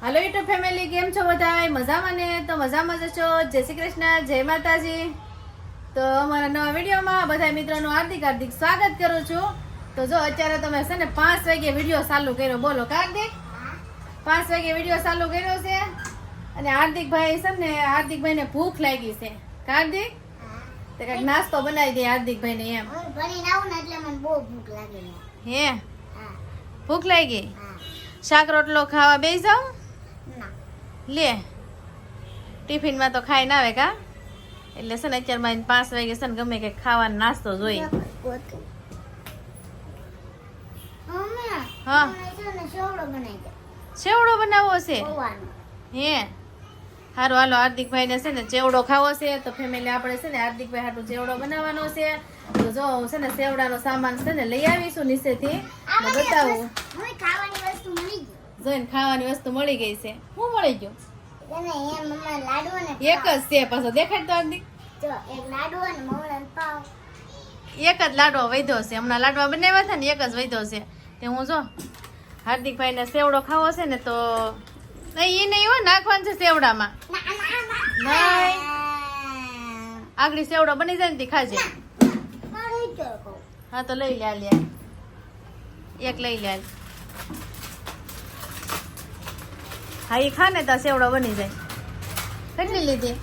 હાલો YouTube family કેમ છો બધા મજામાં ને? તો મજામાં જ છો? જય શ્રી કૃષ્ણ જય માતાજી. તો અમારા નવા વિડીયોમાં બધા મિત્રોનું હાર્દિક હાર્દિક સ્વાગત કરું છું. તો જો અત્યારે તમે છે ને પાંચ વાગે વીડિયો ચાલુ કર્યો બોલો કાર્તિક પાંચ વાગે વીડિયો ચાલુ કર્યો છે અને હાર્દિકભાઈ છે ને હાર્દિકભાઈને ભૂખ લાગી છે. કાર્તિક તો કંઈક નાસ્તો બનાવી દે હાર્દિકભાઈને એમ. એટલે મને બહુ ભૂખ લાગે. હે? ભૂખ લાગી? શાક રોટલો ખાવા બેસી ના લે ટિફિનમાં તો ખાઈ ના આવે કા? એટલે છે ને અત્યારમાં પાંચ વાગે છે ને ગમે કંઈક ખાવાનો નાસ્તો હા. દે. ચેવડો બનાવવો છે? હે. સારું હાલો હાર્દિકભાઈ ને છે ને ચેવડો ખાવો છે તો ફેમિલી આપણે છે ને હાર્દિકભાઈ હાટું ચેવડો બનાવવાનો છે. તો જો હું છે ને સેવડાનો સામાન છે ને લઈ આવીશું નીચેથી. બતાવું મને ખાવાની વસ્તુ મળી ગઈ. જોઈને ખાવાની વસ્તુ મળી ગઈ છે શું મળી ગયું એક જ છે પાછો દેખાડ તો હાર્દિક એક જ લાડવો વધ્યો છે હમણાં લાડવા બનાવ્યા હતા ને એક જ વધ્યો છે તે હું જો હાર્દિકભાઈને સેવડો ખાવો છે ને તો નહીં એ નહીં હો નાખવાનું છે સેવડામાં આગળ સેવડો બની જાય ને તે ખાજે. હા તો લઈ લે લે એક લઈ લે હા એ ખા ને તો સેવડો બની જાય. કેટલી લીધી?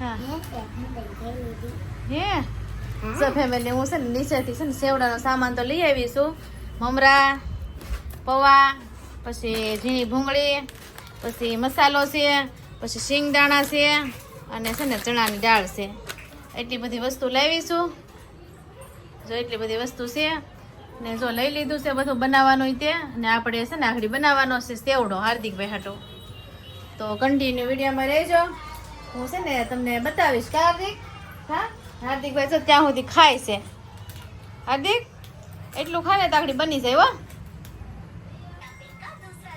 હા? ફેમિલી હું. છે ને નીચેથી છે ને સેવડાનો સામાન તો લઈ આવીશું મમરા પૌવા પછી ઝીણી ભૂંગળી પછી મસાલો છે પછી શિંગદાણા છે અને છે ને ચણાની દાળ છે. એટલી બધી વસ્તુ લાવીશું જો એટલી બધી વસ્તુ છે. ને જો લઈ લીધું છે બધું બનાવવાનું તે, ને આપણે છે ને આખડી બનાવવાનો છે સેવડો હાર્દિકભાઈ હાટો. તો કન્ટિન્યુ વિડીયોમાં રહેજો. હું છે ને તમને બતાવીશ કે હાર્દિક? હા? હાર્દિકભાઈ તો ત્યાં સુધી ખાય છે. હાર્દિક, એટલું ખાય ને તો આખડી બની જાય હો.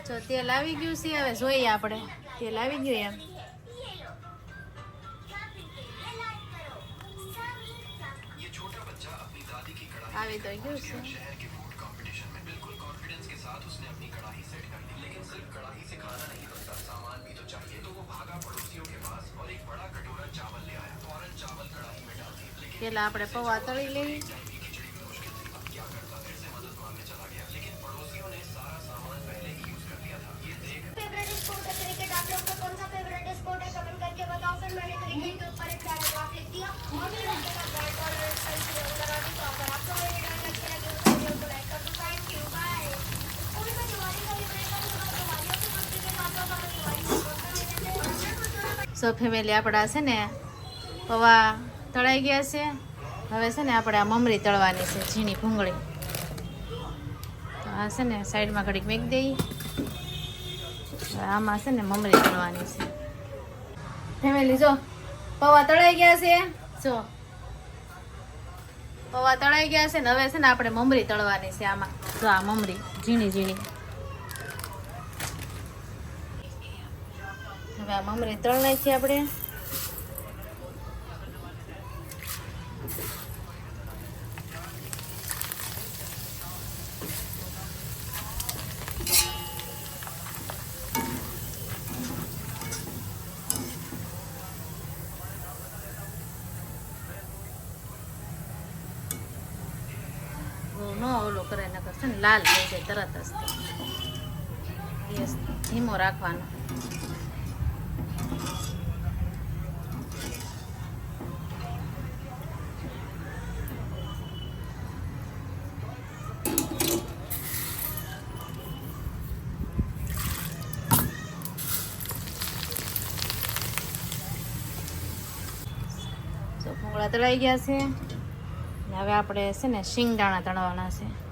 જો તેલ આવી ગયું છે, હવે જોઈએ આપણે. તેલ આવી ગયું એમ. આવી તો ગયું છે પેલા આપણે પૌવા તળી લઈએ फेवरेट स्पोर्ट है क्रिकेट आप लोग का कौन सा फेवरेट स्पोर्ट है कमेंट करके बताओ फिर मैंने क्रिकेट के ऊपर સો ફેમિલી આપણા છે ને, પૌવા તળાઈ ગયા છે. હવે છે ને આપણે આ મમરી તળવાની છે, ઝીણી ભૂંગળી. આ છે ને સાઈડમાં ઘડીક મેક દઈ. આમાં છે ને મમરી તળવાની છે. ફેમિલી જો, પૌવા તળાઈ ગયા છે. જો, પૌવા તળાઈ ગયા છે ને, હવે છે ને આપણે મમરી તળવાની છે આમાં. જો આ મમરી, ઝીણી ઝીણી. હવે આ મમરી તળ નાખીએ આપણે બહુ ન ઓલો કરે નકર છે ને લાલ થઈ જાય તરત જ ગેસ ધીમો રાખવાનો તો ભૂંગળા તળાઈ ગયા છે. હવે આપણે છે ને શિંગદાણા તળવાના છે.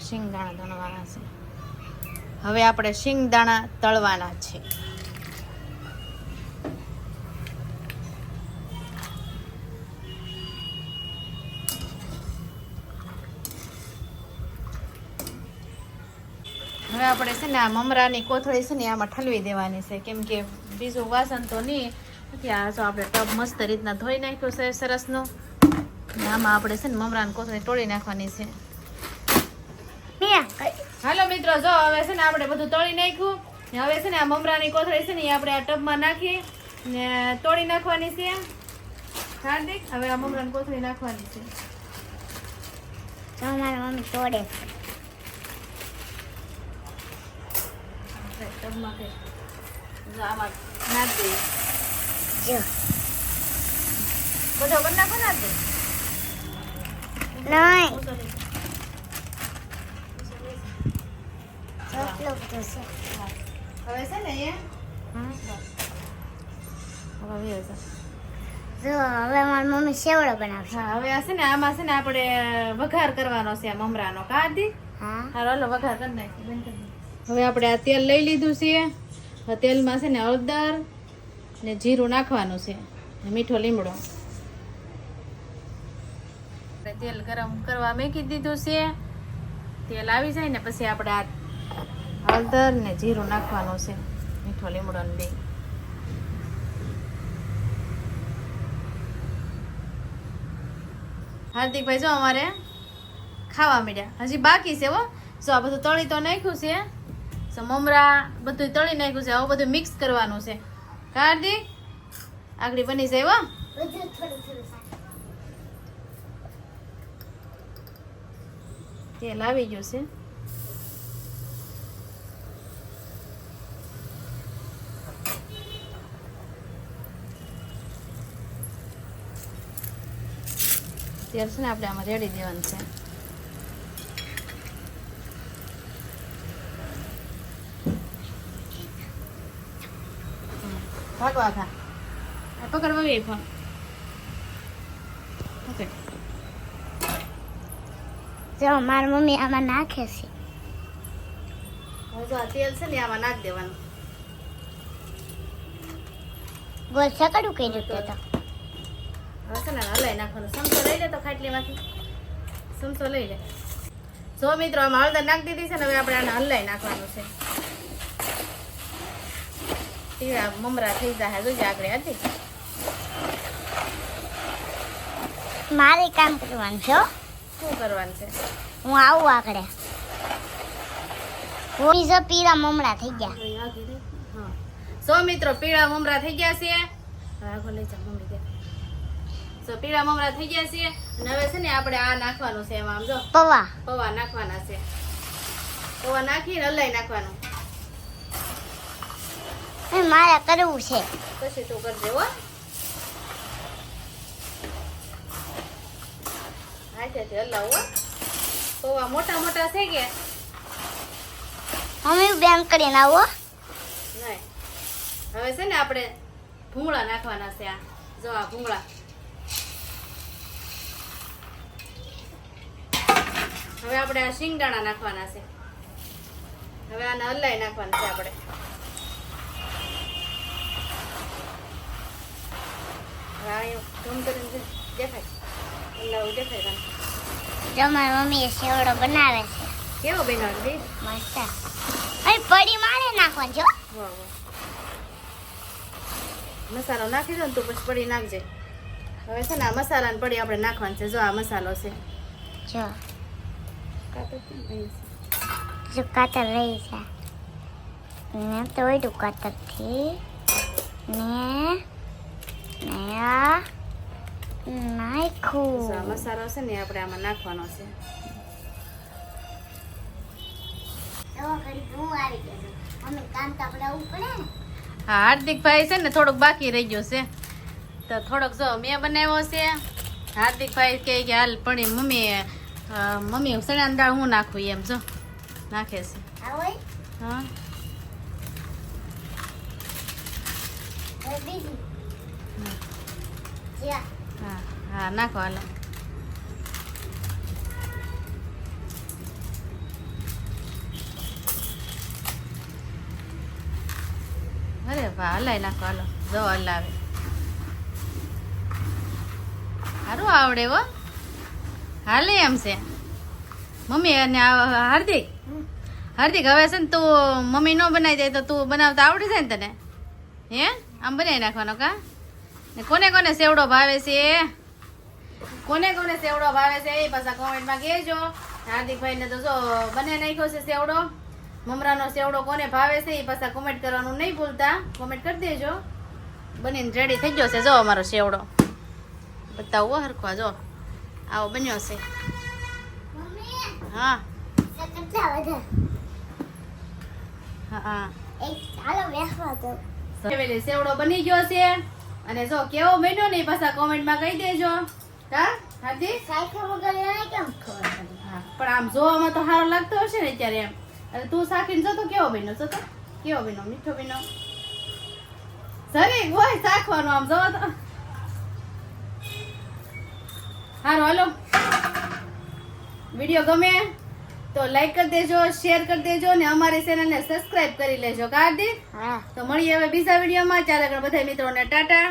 આપણે શિંગદાણા તળવાના છે. હવે આપણે શિંગદાણા તળવાના છે. હવે આપણે છે ને આ મમરાની કોથળી છે ને આમાં ઠલવી દેવાની છે. કેમ કે બીજું વાસણ તો નહીં. આ જો આપણે ટબ મસ્ત રીતના ધોઈ નાખ્યું છે સરસનું. આમાં આપણે છે ને મમરાની કોથળી તોડી નાખવાની છે. મિત્રો જો હવે છે ને આપણે બધું તળી નાખ્યું ને હવે છે ને આ મમરાની કોથળી છે ને એ આપણે આ ટબમાં નાખી ને તોડી નાખવાની છે. હાર્દિક હવે આ મમરાની કોથળી નાખવાની છે. તો મમ્મી તોડે ટબમાં કે જો આમાં નાખ દઈએ. જો. બધો કરી નાખો દે નહીં. છે હવે ને એ. હવે જો હવે મારી મમ્મી સેવડો હા હવે આ છે ને, આમાં છે ને આપણે વઘાર કરવાનો છે મમરાનો. હા હાલો વઘાર કરી નાખી. હવે આપણે આ તેલ લઈ લીધું છે. હવે તેલમાં છે ને હળદર ને જીરું નાખવાનું છે. મીઠો લીમડો. તેલ ગરમ કરવા મેકી દીધું છે. તેલ આવી જાય ને, પછી આપણે આ હળદર ને જીરું નાખવાનું છે. મીઠો લીમડો ને બે. હાર્દિકભાઈ, જો અમારે ખાવા મળ્યા હજી બાકી છે હો. જો આ બધું તળી તો નાખ્યું છે. સો મમરા બધું તળી નાખ્યું છે. આવું બધું મિક્સ કરવાનું છે. હાર્દિક? આગળ બની જાય હો. તેલ આવી ગયું છે. તેલ છે ને આપણે આમાં રેડી દેવાનું છે. ભાગો આખા ફોન જો મારી મમ્મી આમાં નાખે છે. જો આ તેલ છે ને આમાં નાખી દેવાનું. ગોલ સકડું કર્યું તો? હવે છે ને હલાઈ નાખવાનું. સમસો લઈ લે તો ખાટલીમાંથી સમસો લઈ લે. જો મિત્રો આમાં હળદર નાખી દીધી છે ને હવે આપણે આને હલાઈ નાખવાનું છે. તીરા મમરા થઈ જાય જોજે આગળ હતી. મારે કામ કરવાનું છે. શું કરવાનું છે? હું આવું આગળ. હોળી જો પીળા મમડા થઈ ગયા. હા સો મિત્રો પીળા મમરા થઈ ગયા છે. આગળ લઈ જા મમ્મી. સો પીળા મમરા થઈ ગયા છે અને હવે છે ને આપણે આ નાખવાનું છે એમાં આમ જો. પૌવા. પૌવા નાખવાના છે. પૌવા નાખીને હલાઈ નાખવાનું. એ મારે કરવું છે. પછી તું કરજે હો. હાથેથી હલાવો પૌવા મોટા મોટા છે કે? મમ્મી બેન કરીને આવો. નહીં. હવે છે ને આપણે ભૂંગળા નાખવાના છે આ. જો આ ભૂંગળા. હવે આપણે આ શિંગદાણા નાખવાના છે. હવે આને હલાઈ નાખવાના છે આપણે. જે જો મમ્મી સેવડો બનાવે છે. કેવો બનાવી મસ્ત. પડી મારે નાખવાનું વાહ મસાલો નાખી દો ને તું પછી પડી નાખજે. હવે છે ને આ મસાલા પડી આપણે નાખવાનું છે. જો આ મસાલો છે. જો. કાપે કેમ અહીં છે? જો કાતર રહી છે ને તોડ્યું કાતરથી ને ને આ નાખ્યું મસાલો છે ને આપણે આમાં નાખવાનો છે હા હાર્દિકભાઈ છે ને થોડુંક બાકી રહી ગયું છે તો થોડોક જો મેં બનાવ્યો છે હાર્દિકભાઈ કહે કે, હાલ, પણ મમ્મી અ, મમ્મી સણાની દાળ હું નાખું એમ જો નાખે છે હા હા હા નાખો હાલો અરે વાહ હલાઈ નાખો હાલો જો હલાવે સારું આવડે હો હાલે એમ છે. મમ્મી અને હાર્દિક? હાર્દિક હવે છે ને તું મમ્મી ન બનાવી દે તો તું બનાવતા આવડી જાય ને તને? હે? આમ બનાવી નાખવાનો કા? ને કોને કોને સેવડો ભાવે છે? કોને કોને સેવડો ભાવે છે એ પાછા કોમેન્ટમાં કહેજો. હાર્દિકભાઈને તો જો બને નાખ્યો છે સેવડો. મમરાનો સેવડો કોને ભાવે છે એ પાછા કોમેન્ટ કરવાનું નહીં ભૂલતા. કોમેન્ટ કરી દેજો. બનીને રેડી થઈ ગયો છે જો અમારો સેવડો. બતાવો હરખવા જો. આવો બન્યો છે. હા. હા સેવડો બની ગયો છે. અને જો કેવો બન્યો ને પાછા કોમેન્ટમાં કહી દેજો. હા હાર્દિક? સાયકલ વગર એને કેમ ખબર પડી? હા, પણ આમ જોવામાં તો સારો લાગતો હશે ને અત્યારે એમ. અને તું શાકીને જો તો કેવો બન્યો? જતો? કેવો બન્યો? મીઠો બન્યો? સરી હોય સાખવાનો આમ જોવો તો. હારું હાલો. વીડિયો ગમે તો લાઈક કરી દેજો શેર કરી દેજો ને અમારી ચેનલને સબસ્ક્રાઇબ કરી લેજો. કાર્દિક હા. તો મળીએ હવે બીજા વિડીયોમાં. ચાલે આગળ બધા મિત્રોને ટાટા.